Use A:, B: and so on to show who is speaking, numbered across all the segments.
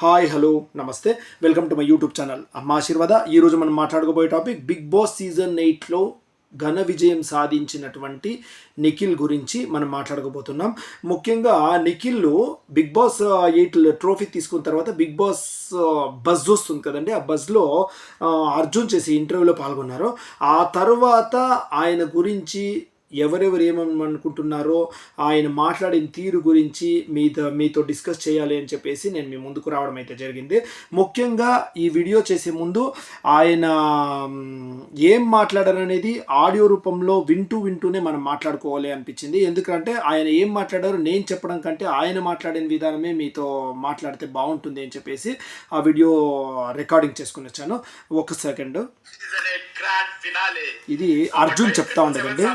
A: Hi hello నమస్తే. Welcome to my YouTube channel Amma Ashirvada. ఈరోజు మనం మాట్లాడుకోబోయే టాపిక్ బిగ్ బాస్ సీజన్ ఎయిట్లో ఘన విజయం సాధించినటువంటి నిఖిల్ గురించి మనం మాట్లాడుకోబోతున్నాం ముఖ్యంగా Nikhil Bigg Boss eight trophy తీసుకున్న తర్వాత బిగ్ బాస్ బజ్ వస్తుంది కదండి. ఆ బజ్లో అర్జున్ చేసి ఇంటర్వ్యూలో పాల్గొన్నారు. ఆ తర్వాత ఆయన గురించి ఎవరెవరు ఏమనుకుంటున్నారో ఆయన మాట్లాడిన తీరు గురించి మీతో మీతో డిస్కస్ చేయాలి అని చెప్పేసి నేను మీ ముందుకు రావడం అయితే జరిగింది. ముఖ్యంగా ఈ వీడియో చేసే ముందు ఆయన ఏం మాట్లాడారనేది ఆడియో రూపంలో వింటూ వింటూనే మనం మాట్లాడుకోవాలి అనిపించింది. ఎందుకంటే ఆయన ఏం మాట్లాడారో నేను చెప్పడం కంటే ఆయన మాట్లాడిన విధానమే మీతో మాట్లాడితే బాగుంటుంది అని చెప్పేసి ఆ వీడియో రికార్డింగ్ చేసుకుని వచ్చాను. ఒక సెకండ్. ఇది అర్జున్ చెప్తా ఉండదండి.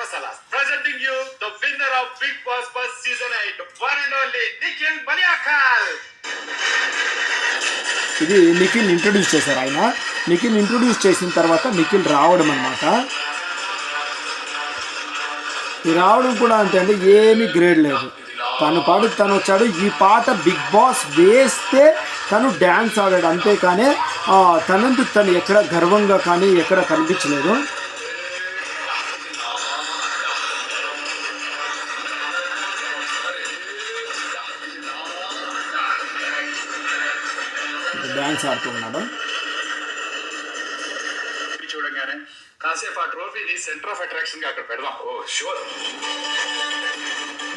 B: సాంబార్ పొడి and masala presenting you the winner of Bigg Boss bus season eight one and only Nikhil
A: ఇది నిఖిల్ ఇంట్రొడ్యూస్ చేశారు ఆయన. నిఖిల్ ఇంట్రొడ్యూస్ చేసిన తర్వాత నిఖిల్ రావడం అనమాట ఈ రావడం కూడా అంతే అండి ఏమీ గ్రేడ్ లేదు. తను పాడు తను వచ్చాడు. ఈ పాట బిగ్ బాస్ వేస్తే తను డ్యాన్స్ ఆడాడు. అంతేకానే ఆ, తను ఎక్కడ గర్వంగా కానీ ఎక్కడ కనిపించలేదు. డ్యాన్స్ ఆడుతూ ఉన్నాడు.
B: చూడగానే కాసేపు ఆ ట్రోఫీని సెంటర్ ఆఫ్ అట్రాక్షన్గా అక్కడ పెడదాం. ఓ షూర్.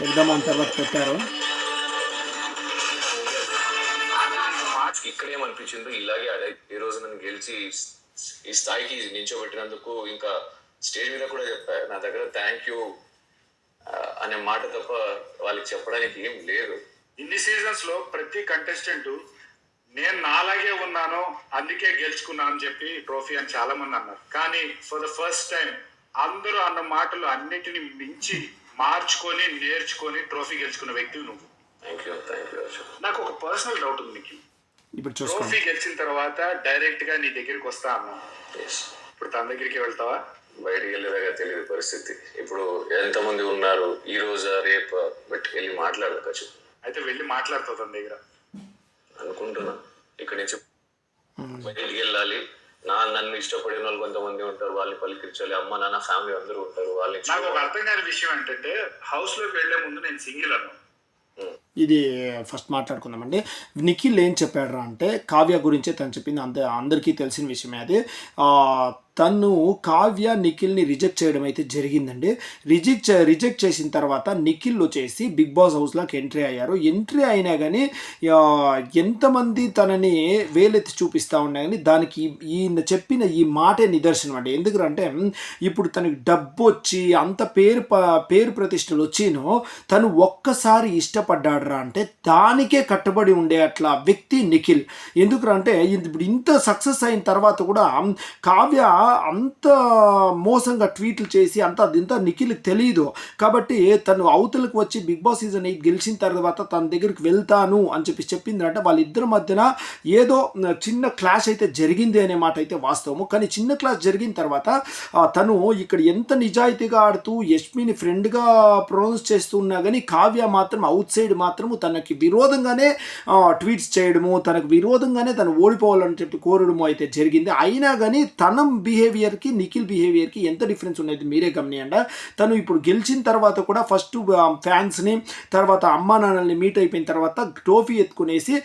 A: పెద్దామని తర్వాత పెట్టారు.
C: మ్యాచ్ ఇక్కడ ఏమనిపించిందో ఇలాగే ఆడాయి ఈ రోజు నన్ను గెలిచి ఈ స్థాయికి నించోబెట్టినందుకు ఇంకా స్టేజ్ మీద కూడా చెప్పా. నా దగ్గర థ్యాంక్ యూ అనే మాట తప్ప వాళ్ళకి చెప్పడానికి ఏం లేదు.
B: ఇన్ని సీజన్స్లో ప్రతి కంటెస్టెంట్ నేను నాలాగే ఉన్నాను అందుకే గెలుచుకున్నా అని చెప్పి ట్రోఫీ అని చాలా మంది అన్నారు. కానీ ఫర్ ద ఫస్ట్ టైం అందరూ అన్న మాటలు అన్నిటిని మించి మార్చుకొని నేర్చుకొని ట్రోఫీ గెలుచుకున్న వ్యక్తి నువ్వు.
C: Thank you thank you Ashok
B: నాకు ఒక పర్సనల్ డౌట్ ఉంది నీకు.
A: ఇప్పుడు
B: ట్రోఫీ గెలిచిన తర్వాత డైరెక్ట్గా నీ దగ్గరికి వస్తా అన్నా ఇప్పుడు తన దగ్గరికి వెళ్తావా?
C: బయటికి వెళ్ళేదాకా తెలియదు పరిస్థితి. ఇప్పుడు ఎంతమంది ఉన్నారు? ఈ రోజా రేపు? బట్ వెళ్ళి మాట్లాడవచ్చు
B: అయితే వెళ్ళి మాట్లాడుతావు తన దగ్గర.
C: అనుకుంటున్నా. ఇక్కడి నుంచి బయటికి వెళ్ళాలి. నా నన్ను ఇష్టపడిన వాళ్ళు కొంతమంది ఉంటారు. వాళ్ళని పలికించాలి. అమ్మ నాన్న ఫ్యామిలీ అందరూ ఉంటారు. వాళ్ళని
B: నాకు ఒక అర్థం కాని విషయం ఏంటంటే హౌస్లోకి వెళ్ళే ముందు నేను సింగిల్ అన్నాను
A: ఇది ఫస్ట్ మాట్లాడుకుందామండి. నిఖిల్ ఏం చెప్పాడు అంటే కావ్య గురించే తను చెప్పింది. అంద అందరికీ తెలిసిన విషయమే అది. ఆ, తను కావ్య నిఖిల్ని రిజెక్ట్ చేయడం అయితే జరిగిందండి. రిజెక్ట్ రిజెక్ట్ చేసిన తర్వాత నిఖిల్ వచ్చేసి బిగ్ బాస్ హౌస్లోకి ఎంట్రీ అయ్యారు. ఎంట్రీ అయినా కానీ ఎంతమంది తనని వేలెత్తి చూపిస్తూ ఉన్నా కానీ దానికి ఈయన చెప్పిన ఈ మాటే నిదర్శనం అండి. ఎందుకంటే ఇప్పుడు తనకి డబ్బు వచ్చి అంత పేరు ప- పేరు ప్రతిష్టలు వచ్చినో తను ఒక్కసారి ఇష్టపడ్డాడరా అంటే దానికే కట్టుబడి ఉండే అట్లా వ్యక్తి నిఖిల్. ఎందుకంటే ఇప్పుడు ఇంత సక్సెస్ అయిన తర్వాత కూడా కావ్య అంత మోసంగా ట్వీట్లు చేసి అంత ఇంత నిఖిల్ తెలియదు కాబట్టి తను అవతలకు వచ్చి బిగ్ బాస్ సీజన్ ఎయిట్ గెలిచిన తర్వాత తన దగ్గరికి వెళ్తాను అని చెప్పి చెప్పింది అంటే వాళ్ళిద్దరి మధ్యన ఏదో చిన్న క్లాష్ అయితే జరిగింది అనే మాట అయితే వాస్తవము. కానీ చిన్న క్లాష్ జరిగిన తర్వాత తను ఇక్కడ ఎంత నిజాయితీగా ఆడుతూ యష్మిని ఫ్రెండ్గా ప్రొనౌన్స్ చేస్తున్నా కానీ కావ్య మాత్రం అవుట్ సైడ్ మాత్రము తనకి విరోధంగానే ట్వీట్స్ చేయడము తనకు విరోధంగానే తను ఓడిపోవాలని చెప్పి కోరడము అయితే జరిగింది. అయినా కానీ తనం బిహేవియర్కి నిఖిల్ బిహేవియర్కి ఎంత డిఫరెన్స్ ఉన్నది మీరే గమనియండి. తను ఇప్పుడు గెలిచిన తర్వాత కూడా ఫస్ట్ ఫ్యాన్స్ని తర్వాత అమ్మా నాన్నల్ని మీట్ అయిపోయిన తర్వాత ట్రోఫీ ఎత్తుకునేసి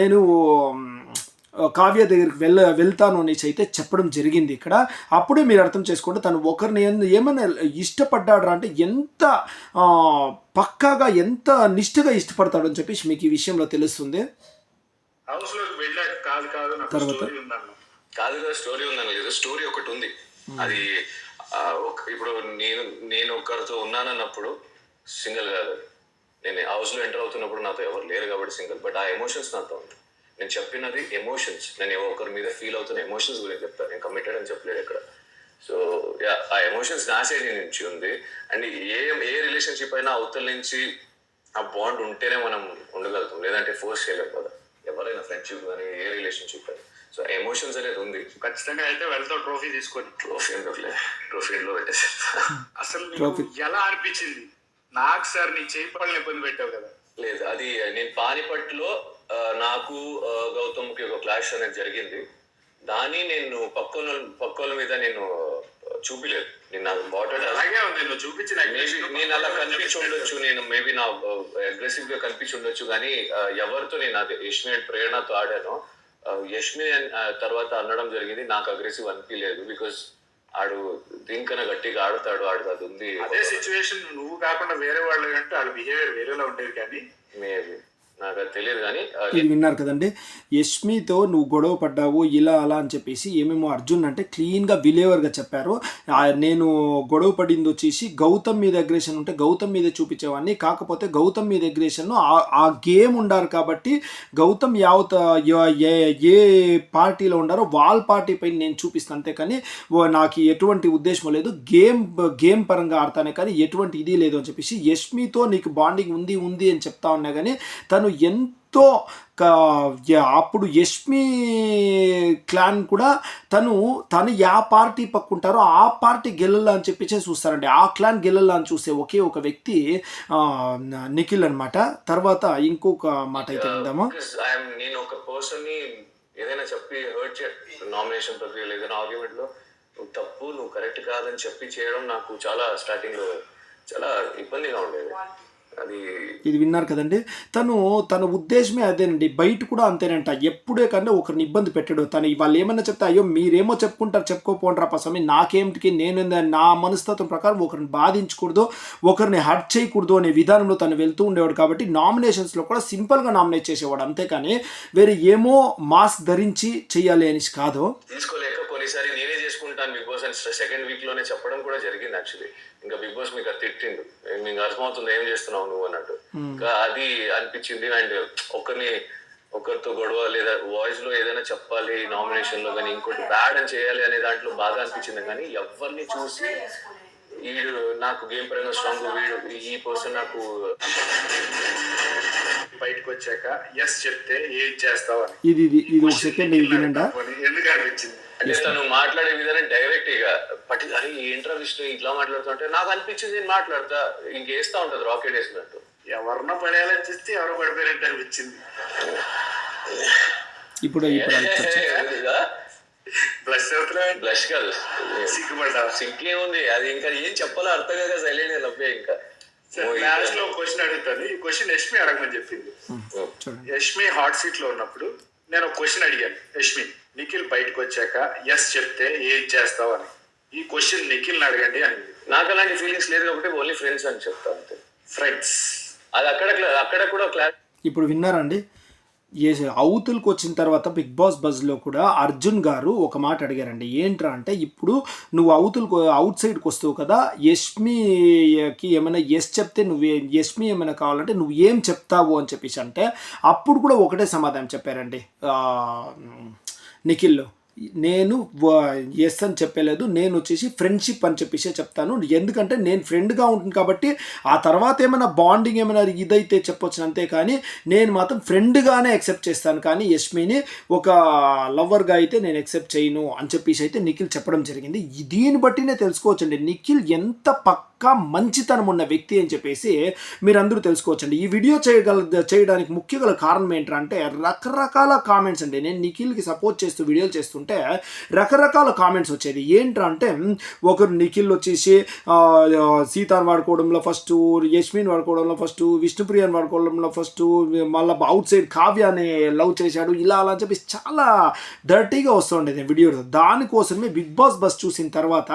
A: నేను కావ్య దగ్గరికి వెళ్ళ వెళ్తాను అనేసి అయితే చెప్పడం జరిగింది ఇక్కడ. అప్పుడే మీరు అర్థం చేసుకోండి తను ఒకరిని ఏమైనా ఇష్టపడ్డాడు అంటే ఎంత పక్కాగా ఎంత నిష్ఠగా ఇష్టపడతాడని చెప్పేసి మీకు ఈ విషయంలో తెలుస్తుంది. తర్వాత?
C: కాదు కదా స్టోరీ ఉందని లేదు. స్టోరీ ఒకటి ఉంది. అది ఆ, ఒక- ఇప్పుడు నేను నేను ఒకరితో ఉన్నానన్నప్పుడు సింగిల్ కాదు. నేను హౌస్లో ఎంటర్ అవుతున్నప్పుడు నాతో ఎవరు లేరు కాబట్టి సింగిల్. బట్ ఆ ఎమోషన్స్ నాతో ఉంది నేను చెప్పినది ఎమోషన్స్ నేను ఒకరి మీద ఫీల్ అవుతున్న ఎమోషన్స్ గురించి చెప్తాను నేను కమిటెడ్ అని చెప్పలేదు ఇక్కడ సో ఆ ఎమోషన్స్ నా సైడ్ నుంచి ఉంది. అండ్ ఏ ఏ రిలేషన్షిప్ అయినా అవతల నుంచి ఆ బాండ్ ఉంటేనే మనం ఉండగలుగుతాం. లేదంటే ఫోర్స్ చేయలేం కదా. ఎవరైనా ఫ్రెండ్షిప్ కానీ ఏ రిలేషన్షిప్ అయినా. సో ఎమోషన్స్ అనేది ఉంది.
B: ఖచ్చితంగా అయితే వెళ్తావు ట్రోఫీ తీసుకొని.
C: ట్రోఫీ ఎందుకులే ట్రోఫీ పెట్టేసి
B: అసలు. ఎలా అనిపించింది? నాకు సార్ నీ చేయి పళ్ళని ఇబ్బంది పెట్టావు కదా.
C: లేదు అది నేను పానిపట్లో నాకు గౌతమ్కి ఒక క్లాష్ అనేది జరిగింది. దాన్ని నేను పక్కన పక్కల మీద నేను చూపిలేదు. నేను నాకు బాటెడ్
B: అలాగే ఉంది నువ్వు చూపించిన
C: నేను అలా కనిపించి ఉండొచ్చు నేను మేబీ నా అగ్రెసివ్గా కనిపించి ఉండొచ్చు కానీ ఎవరితో నేను అది అండ్ ప్రేరణతో ఆడాను యష్మి తర్వాత అనడం జరిగింది. నాకు అగ్రెసివ్ అనిపించలేదు బికాస్ ఆడు దీనికన్నా గట్టిగా ఆడుతాడు ఆడు అది ఉంది.
B: అదే సిచ్యువేషన్ నువ్వు కాకుండా వేరే వాళ్ళు అంటే వాళ్ళ బిహేవియర్ వేరేలా ఉండేది కానీ
C: మేబీ నాకు తెలియదు కానీ
A: విన్నారు కదండి. యష్మితో నువ్వు గొడవ పడ్డావు ఇలా అలా అని చెప్పేసి ఏమేమో అర్జున్ అంటే క్లీన్గా బిలేవర్గా చెప్పారు. నేను గొడవ పడింది వచ్చేసి గౌతమ్ మీద అగ్రేషన్ ఉంటే గౌతమ్ మీద చూపించేవాడిని. కాకపోతే గౌతమ్ మీద అగ్రేషన్ ఆ గేమ్ ఉండారు కాబట్టి గౌతమ్ యావత ఏ ఏ పార్టీలో ఉండారో వాళ్ళ పార్టీ పైన నేను చూపిస్తాను అంతే కానీ నాకు ఎటువంటి ఉద్దేశం లేదు. గేమ్ గేమ్ పరంగా ఆడతానే కానీ ఎటువంటి ఇది లేదు అని చెప్పేసి యష్మితో నీకు బాండింగ్ ఉంది ఉంది అని చెప్తా ఉన్నా కానీ తను ఎంతో క- య- అప్పుడు యష్మి క్లాన్ కూడా తను తను యా పార్టీ పక్కుంటారో ఆ పార్టీ గెలలా అని చెప్పేసి చూస్తారండి. ఆ క్లాన్ గెలలా అని చూసే ఒకే ఒక వ్యక్తి ఆ, నిఖిల్ అన్నమాట. తర్వాత ఇంకొక మాట అయితే విందామా?
C: నేను ఒక పర్సన్ని ఏదైనా చెప్పి హర్ట్ చే నామినేషన్ ప్రక్రియలో ఏదైనా ఆర్గ్యుమెంట్లో నువ్వు తప్పు నువ్వు కరెక్ట్ కాదని చెప్పి చేయడం నాకు చాలా స్టార్టింగ్లో చాలా ఇబ్బందిగా ఉండేది.
A: ఇది విన్నారు కదండి. తను తన ఉద్దేశమే అదేనండి. బయట కూడా అంతేనంట. ఎప్పుడే కానీ ఒకరిని ఇబ్బంది పెట్టాడు. తను వాళ్ళు ఏమన్నా చెప్తే అయ్యో మీరేమో చెప్పుకుంటారు చెప్పుకోపోండ్రా పసమి. నాకేమిటికి? నేను నా మనస్తత్వం ప్రకారం ఒకరిని బాధించకూడదు ఒకరిని హర్ట్ చేయకూడదు అనే విధానంలో తను వెళ్తూ ఉండేవాడు కాబట్టి నామినేషన్స్లో కూడా సింపుల్గా నామినేట్ చేసేవాడు. అంతేకాని వేరే ఏమో మాస్క్ ధరించి చెయ్యాలి అనేసి కాదు.
C: తీసుకోలేక కొన్నిసారి నేనే చేసుకుంటాను బిగ్ బాస్ అని సెకండ్ వీక్లోనే చెప్పడం కూడా జరిగింది యాక్చువల్లీ. ఇంకా బిగ్ బాస్ మీకు అది తిట్టిండు. "ఏ, మీకు అర్థమవుతుంది ఏం చేస్తున్నావు నువ్వు? అన్నట్టు. ఇంకా అది అనిపించింది అండ్ ఒకరిని ఒకరితో గొడవ లేదా వాయిస్లో ఏదైనా చెప్పాలి నామినేషన్లో కానీ ఇంకోటి బ్యాడ్ అని చేయాలి అనే దాంట్లో బాగా అనిపించింది. కానీ ఎవరిని చూసి వీడు నాకు గేమ్ పరంగా స్ట్రాంగ్ వీడు ఈ పర్సన్ నాకు
B: బయటకు వచ్చాక ఎస్ చెప్తే ఏం చేస్తావు?
A: ఇది ఇది ఇది ఒక సెకండ్
B: ఎందుకు అనిపించింది?
C: తను మాట్లాడే విధానం డైరెక్ట్ ఇక. పట్టి అరే ఏంట్రా విష్ణు ఇట్లా మాట్లాడుతుంటే నాకు అనిపించింది నేను మాట్లాడతా ఇంకేస్తా ఉంటది రాకెట్ వేసినట్టు.
B: ఎవరినో పడేయాలని చూస్తే ఎవరో పడిపోయినట్టు అనిపించింది.
A: ఇప్పుడు.
B: బ్లస్ అవుతున్నావు
C: బ్లష్ కాదు.
B: సిగ్గుపడ్డావా
C: ఇంకేముంది అది ఇంకా ఏం చెప్పాలో అర్థం కాక సైలెంట్ నవ్వే ఇంకా.
B: లాస్ట్లో క్వశ్చన్ అడుగుతాను. ఈ క్వశ్చన్ యష్మి అడగమని చెప్పింది. యష్మి హాట్ సీట్లో ఉన్నప్పుడు నేను ఒక క్వశ్చన్ అడిగాను. యష్మి నిఖిల్ బయటకు వచ్చాక ఎస్ చెప్తే ఏం చేస్తావు అని. ఈ క్వశ్చన్ నిఖిల్ అడగండి అని.
C: నాకు అలాంటి ఫీలింగ్స్ లేదు కాబట్టి ఓన్లీ ఫ్రెండ్స్ అని చెప్తా అంతే.
B: ఫ్రెండ్స్
C: అది అక్కడ అక్కడ కూడా క్లాస్
A: ఇప్పుడు విన్నారండి? ఏ అవతులకు వచ్చిన తర్వాత బిగ్ బాస్ బజ్లో కూడా అర్జున్ గారు ఒక మాట అడిగారండి. ఏంట్రా అంటే ఇప్పుడు నువ్వు అవతులకు అవుట్ సైడ్కి వస్తావు కదా యష్మికి ఏమైనా ఎస్ చెప్తే నువ్వు యష్మి ఏమైనా కావాలంటే నువ్వు ఏం చెప్తావు అని చెప్పేసి అంటే అప్పుడు కూడా ఒకటే సమాధానం చెప్పారండి. నిఖిల్లో. నిఖిల్ నేను ఎస్ అని చెప్పలేదు నేను వచ్చేసి ఫ్రెండ్షిప్ అని చెప్పేసి చెప్తాను. ఎందుకంటే నేను ఫ్రెండ్గా ఉంటుంది కాబట్టి ఆ తర్వాత ఏమైనా బాండింగ్ ఏమైనా ఇదైతే చెప్పొచ్చు అంతే కానీ నేను మాత్రం ఫ్రెండ్గానే యాక్సెప్ట్ చేస్తాను. కానీ యష్మిని ఒక లవర్గా అయితే నేను యాక్సెప్ట్ చేయను అని చెప్పేసి అయితే నిఖిల్ చెప్పడం జరిగింది. దీన్ని బట్టినే తెలుసుకోవచ్చండి. నిఖిల్ ఎంత పక్క మంచితనం ఉన్న వ్యక్తి అని చెప్పేసి మీరందరూ తెలుసుకోవచ్చండి. ఈ వీడియో చేయగల చేయడానికి ముఖ్య గల కారణం ఏంటంటే రకరకాల కామెంట్స్ అండి. నేను నిఖిల్కి సపోర్ట్ చేస్తూ వీడియోలు చేస్తుంటే రకరకాల కామెంట్స్ వచ్చేది. ఏంటంటే ఒకరు నిఖిల్ వచ్చేసి ఆ, సీతాన్ వాడుకోవడంలో ఫస్ట్ యష్మిన్ వాడుకోవడంలో ఫస్ట్ విష్ణుప్రియన్ వాడుకోవడంలో ఫస్ట్ మళ్ళీ అవుట్ సైడ్ కావ్యాన్ని లవ్ చేశాడు. ఇలా అలా అని చెప్పి చాలా డర్టీగా వస్తుండేది వీడియో దానికోసమే బిగ్ బాస్ బస్ చూసిన తర్వాత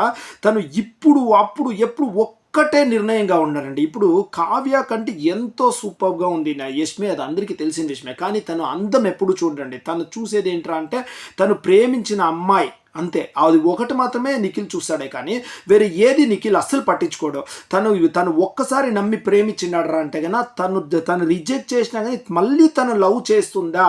A: తను ఇప్పుడు అప్పుడు ఎప్పుడు ఒక్కటే నిర్ణయంగా ఉన్నారండి ఇప్పుడు కావ్య కంటే ఎంతో సూపర్గా ఉంది నా యష్మి అది అందరికీ తెలిసిన విషయమే కానీ తను అందం ఎప్పుడు చూడండి తను చూసేది ఏంట్రా అంటే తను ప్రేమించిన అమ్మాయి. అంతే. అది ఒకటి మాత్రమే నిఖిల్ చూస్తాడే కానీ వేరే ఏది నిఖిల్ అస్సలు పట్టించుకోడు. తను తను ఒక్కసారి నమ్మి ప్రేమించినాడరా అంటే కన్నా తను తను రిజెక్ట్ చేసినా కానీ మళ్ళీ తను లవ్ చేస్తుందా?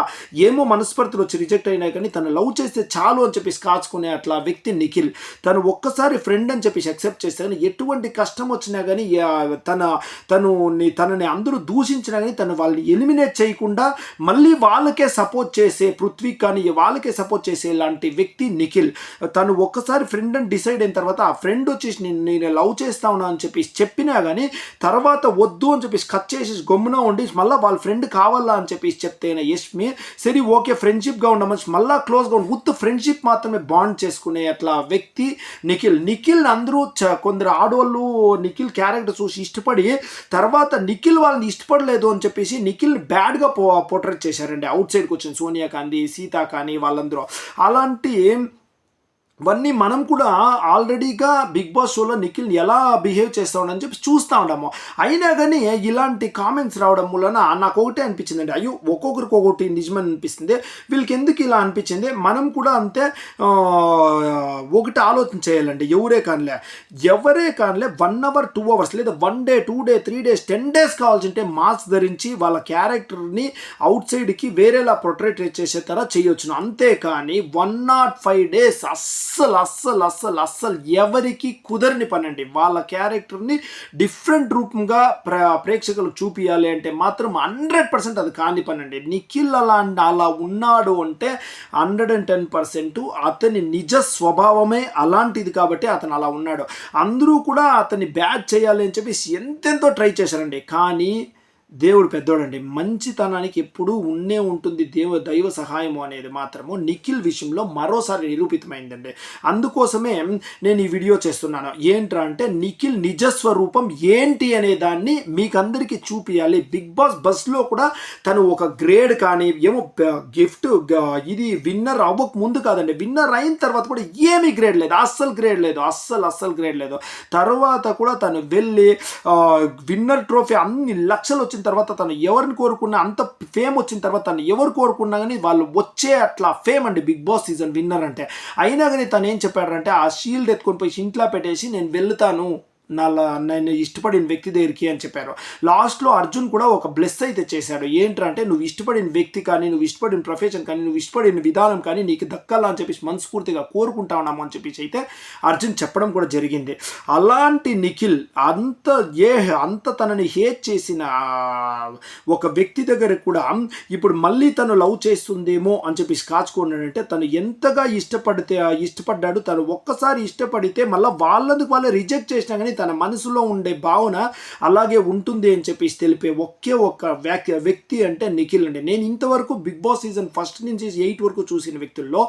A: ఏమో మనస్పర్ధలు వచ్చి రిజెక్ట్ అయినా కానీ తను లవ్ చేస్తే చాలు అని చెప్పేసి కాచుకునే అట్లా వ్యక్తి నిఖిల్. తను ఒక్కసారి ఫ్రెండ్ అని చెప్పేసి అక్సెప్ట్ చేస్తే కానీ ఎటువంటి కష్టం వచ్చినా కానీ తన తను తనని అందరూ దూషించినా కానీ తను వాళ్ళని ఎలిమినేట్ చేయకుండా మళ్ళీ వాళ్ళకే సపోర్ట్ చేసే పృథ్వీ కానీ వాళ్ళకే సపోర్ట్ చేసే లాంటి వ్యక్తి నిఖిల్. తను ఒక్కసారి ఫ్రెండ్ అని డిసైడ్ అయిన తర్వాత ఆ ఫ్రెండ్ వచ్చేసి నేను నేను లవ్ చేస్తా ఉన్నా అని చెప్పేసి చెప్పినా కానీ తర్వాత వద్దు అని చెప్పేసి కట్ చేసేసి గమ్మున ఉండి మళ్ళీ వాళ్ళ ఫ్రెండ్ కావాలా అని చెప్పేసి చెప్తేనే యష్మి సరే ఓకే ఫ్రెండ్షిప్గా ఉండమని మళ్ళీ క్లోజ్గా ఉండి ఉత్త ఫ్రెండ్షిప్ మాత్రమే బాండ్ చేసుకునే అట్లా వ్యక్తి నిఖిల్. నిఖిల్ అందరూ చ- కొందరు ఆడవాళ్ళు నిఖిల్ క్యారెక్టర్ చూసి ఇష్టపడి తర్వాత నిఖిల్ వాళ్ళని ఇష్టపడలేదు అని చెప్పేసి నిఖిల్ బ్యాడ్గా పో పోర్ట్రేట్ చేశారండి. అవుట్ సైడ్కి వచ్చిన సోనియా గాంధీ సీత కానీ వాళ్ళందరూ. అలాంటి ఇవన్నీ మనం కూడా ఆల్రెడీగా బిగ్ బాస్ షోలో నిఖిల్ ఎలా బిహేవ్ చేస్తా ఉండని చెప్పి చూస్తూ ఉండము అయినా కానీ ఇలాంటి కామెంట్స్ రావడం వలన నాకు ఒకటే అనిపించిందండి. అయ్యో ఒక్కొక్కరికి ఒకటి నిజమని అనిపిస్తుంది. వీళ్ళకి ఎందుకు ఇలా అనిపించింది? మనం కూడా అంతే ఒకటి ఆలోచన చేయాలండి. ఎవరే కానిలే ఎవరే కానిలే వన్ అవర్ టూ అవర్స్ లేదా one day two day three days ten days కావాల్సింటే mask ధరించి వాళ్ళ క్యారెక్టర్ని అవుట్ సైడ్కి వేరేలా ప్రొట్రేట్ చేసే తర చేయొచ్చును. అంతేకాని వన్ నాట్ ఫైవ్ డేస్ అస్సలు అస్సలు అస్సలు అస్సలు అస్సలు ఎవరికి కుదరని పని అండి వాళ్ళ క్యారెక్టర్ని డిఫరెంట్ రూపంగా ప్ర ప్రేక్షకులకు చూపించాలి అంటే మాత్రం హండ్రెడ్ పర్సెంట్ అది కాని పని అండి నిఖిల్ అలా అలా ఉన్నాడు అంటే హండ్రెడ్ అండ్ టెన్ పర్సెంట్ అతని నిజ స్వభావమే అలాంటిది కాబట్టి అతను అలా ఉన్నాడు. అందరూ కూడా అతన్ని బ్యాచ్ చేయాలి అని చెప్పేసి ఎంతెంతో ట్రై చేశారండి. కానీ దేవుడు పెద్దోడండి. మంచితనానికి ఎప్పుడూ ఉండే ఉంటుంది దేవ దైవ సహాయము అనేది మాత్రము నిఖిల్ విషయంలో మరోసారి నిరూపితమైందండి. అందుకోసమే నేను ఈ వీడియో చేస్తున్నాను. ఏంట్రా అంటే నిఖిల్ నిజస్వరూపం ఏంటి అనే దాన్ని మీకందరికీ చూపించాలి బిగ్ బాస్ బస్లో కూడా తను ఒక గ్రేడ్ కానీ ఏమో గిఫ్ట్ ఇది విన్నర్ అవ్వక ముందు కాదండి. విన్నర్ అయిన తర్వాత కూడా ఏమీ గ్రేడ్ లేదు. అస్సలు గ్రేడ్ లేదు. అస్సలు అస్సలు గ్రేడ్ లేదు. తర్వాత కూడా తను వెళ్ళి విన్నర్ ట్రోఫీ అన్ని లక్షలు వచ్చిన తర్వాత తను ఎవరిని కోరుకున్నా అంత ఫేమ్ వచ్చిన తర్వాత తను ఎవరు కోరుకున్నా కానీ వాళ్ళు వచ్చే అట్లా ఫేమ్ అండి బిగ్ బాస్ సీజన్ విన్నర్ అంటే. అయినా కానీ తను ఏం చెప్పాడంటే ఆ షీల్డ్ ఎత్తుకొని పోయి ఇంట్లో పెట్టేసి నేను వెళ్తాను. నా నేను ఇష్టపడిన వ్యక్తి దగ్గరికి అని చెప్పారు. లాస్ట్లో అర్జున్ కూడా ఒక బ్లెస్ అయితే చేశాడు. ఏంటంటే నువ్వు ఇష్టపడిన వ్యక్తి కానీ నువ్వు ఇష్టపడిన ప్రొఫెషన్ కానీ నువ్వు ఇష్టపడిన విధానం కానీ నీకు దక్కాలా అని చెప్పేసి మనస్ఫూర్తిగా కోరుకుంటా ఉన్నాము అని చెప్పేసి అయితే అర్జున్ చెప్పడం కూడా జరిగింది. అలాంటి నిఖిల్ అంత ఏ అంత తనని హేట్ చేసిన ఒక వ్యక్తి దగ్గర కూడా ఇప్పుడు మళ్ళీ తను లవ్ చేస్తుందేమో అని చెప్పేసి కాచుకున్నాడంటే తను ఎంతగా ఇష్టపడితే ఇష్టపడ్డాడు తను ఒక్కసారి ఇష్టపడితే మళ్ళీ వాళ్ళందుకు వాళ్ళే రిజెక్ట్ చేసినా కానీ తన మనసులో ఉండే భావన అలాగే ఉంటుంది అని చెప్పేసి తెలిపే ఒకే ఒక్క వ్యక్తి వ్యక్తి అంటే నిఖిల్ అండి. నేను ఇంతవరకు బిగ్ బాస్ సీజన్ ఫస్ట్ నుంచి ఎయిట్ వరకు చూసిన వ్యక్తుల్లో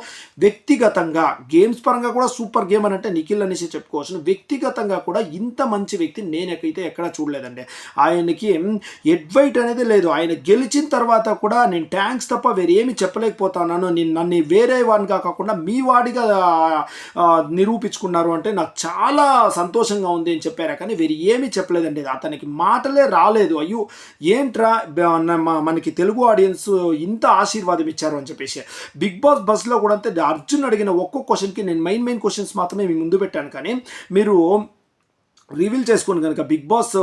A: వ్యక్తిగతంగా గేమ్స్ పరంగా కూడా సూపర్ గేమ్ అని అంటే నిఖిల్ అనేసి చెప్పుకోవచ్చు. వ్యక్తిగతంగా కూడా ఇంత మంచి వ్యక్తి నేనైతే ఎక్కడా చూడలేదండి. ఆయనకి ఎడ్వైట్ అనేది లేదు. ఆయన గెలిచిన తర్వాత కూడా నేను ట్యాంక్స్ తప్ప వేరే ఏమి చెప్పలేకపోతున్నాను. నేను నన్ను వేరే వాడిగా కాకుండా మీ వాడిగా నిరూపించుకున్నారు అంటే నాకు చాలా సంతోషంగా ఉంది. అని చెప్పారా కానీ వీరు ఏమీ చెప్పలేదండి. అతనికి మాటలే రాలేదు. అయ్యో ఏంట్రా బ- మనకి తెలుగు ఆడియన్స్ ఇంత ఆశీర్వాదం ఇచ్చారు అని చెప్పేసి. బిగ్ బాస్ బస్లో కూడా అంతే. అర్జున్ అడిగిన ఒక్కో క్వశ్చన్కి నేను మెయిన్ మెయిన్ క్వశ్చన్స్ మాత్రమే మీ ముందు పెట్టాను. కానీ మీరు రివీల్ చేసుకుని కనుక. బిగ్ బాస్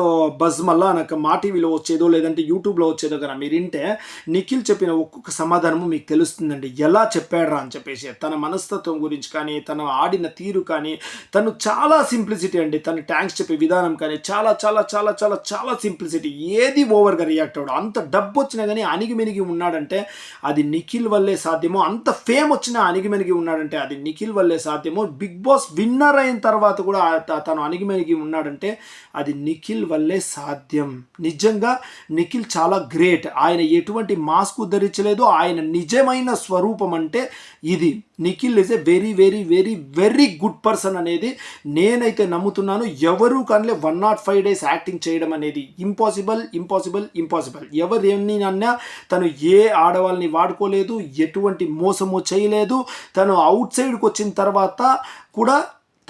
A: బజ్ మళ్ళా నాకు మా టీవీలో వచ్చేదో లేదంటే యూట్యూబ్లో వచ్చేదో కనుక మీరు వింటే నిఖిల్ చెప్పిన ఒక్కొక్క సమాధానము మీకు తెలుస్తుందండి. ఎలా చెప్పాడ్రా అని చెప్పేసి తన మనస్తత్వం గురించి కానీ తను ఆడిన తీరు కానీ తను చాలా సింప్లిసిటీ అండి. తను ట్యాంక్స్ చెప్పే విధానం కానీ చాలా చాలా చాలా చాలా చాలా సింప్లిసిటీ. ఏది ఓవర్గా రియాక్ట్ అవ్వడం. అంత డబ్బు వచ్చినా కానీ అణిగిమెనిగి ఉన్నాడంటే అది నిఖిల్ వల్లే సాధ్యమో అంత ఫేమ్ వచ్చినా అణిగిమెనిగి ఉన్నాడంటే అది నిఖిల్ వల్లే సాధ్యమో. బిగ్ బాస్ విన్నర్ అయిన తర్వాత కూడా తను అణిగిమెనిగి ఉన్నాడంటే అది నిఖిల్ వల్లే సాధ్యం. నిజంగా నిఖిల్ చాలా గ్రేట్. ఆయన ఎటువంటి మాస్క్ ధరించలేదు. ఆయన నిజమైన స్వరూపం అంటే ఇది. Nikhil is a very very very very good person అనేది నేనైతే నమ్ముతున్నాను. ఎవరు కానీ one not five days acting చేయడం అనేది ఇంపాసిబుల్ ఇంపాసిబుల్ ఇంపాసిబుల్ ఎవరు ఎన్ని అన్నా తను ఏ ఆడవాళ్ళని వాడుకోలేదు ఎటువంటి మోసము చేయలేదు. తను అవుట్ సైడ్కి వచ్చిన తర్వాత కూడా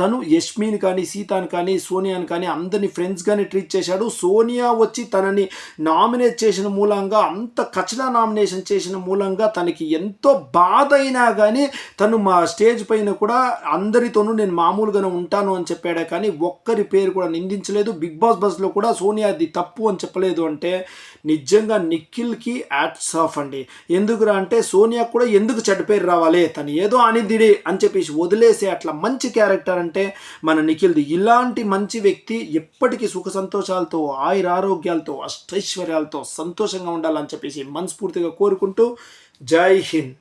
A: తను యష్మిని కానీ సీతాని కానీ సోనియాని కానీ అందరిని ఫ్రెండ్స్గానే ట్రీట్ చేశాడు. సోనియా వచ్చి తనని నామినేట్ చేసిన మూలంగా అంత కచడా నామినేషన్ చేసిన మూలంగా తనకి ఎంతో బాధ అయినా కానీ తను మా స్టేజ్ పైన కూడా అందరితోనూ నేను మామూలుగానే ఉంటాను అని చెప్పాడే కానీ ఒక్కరి పేరు కూడా నిందించలేదు. బిగ్ బాస్ బస్లో కూడా సోనియా అది తప్పు అని చెప్పలేదు అంటే నిజంగా నిఖిల్కి యాట్స్ ఆఫ్ అండి. ఎందుకురా అంటే సోనియా కూడా ఎందుకు చెడ్డ పేరు రావాలి? తను ఏదో అనిదిడి అని చెప్పేసి వదిలేసి అట్లా మంచి క్యారెక్టర్ అంటే మన నిఖిల్ది. ఇలాంటి మంచి వ్యక్తి ఎప్పటికీ సుఖ సంతోషాలతో ఆయురారోగ్యాలతో అష్టైశ్వర్యాలతో సంతోషంగా ఉండాలని చెప్పేసి మనస్ఫూర్తిగా కోరుకుంటూ జై హింద్.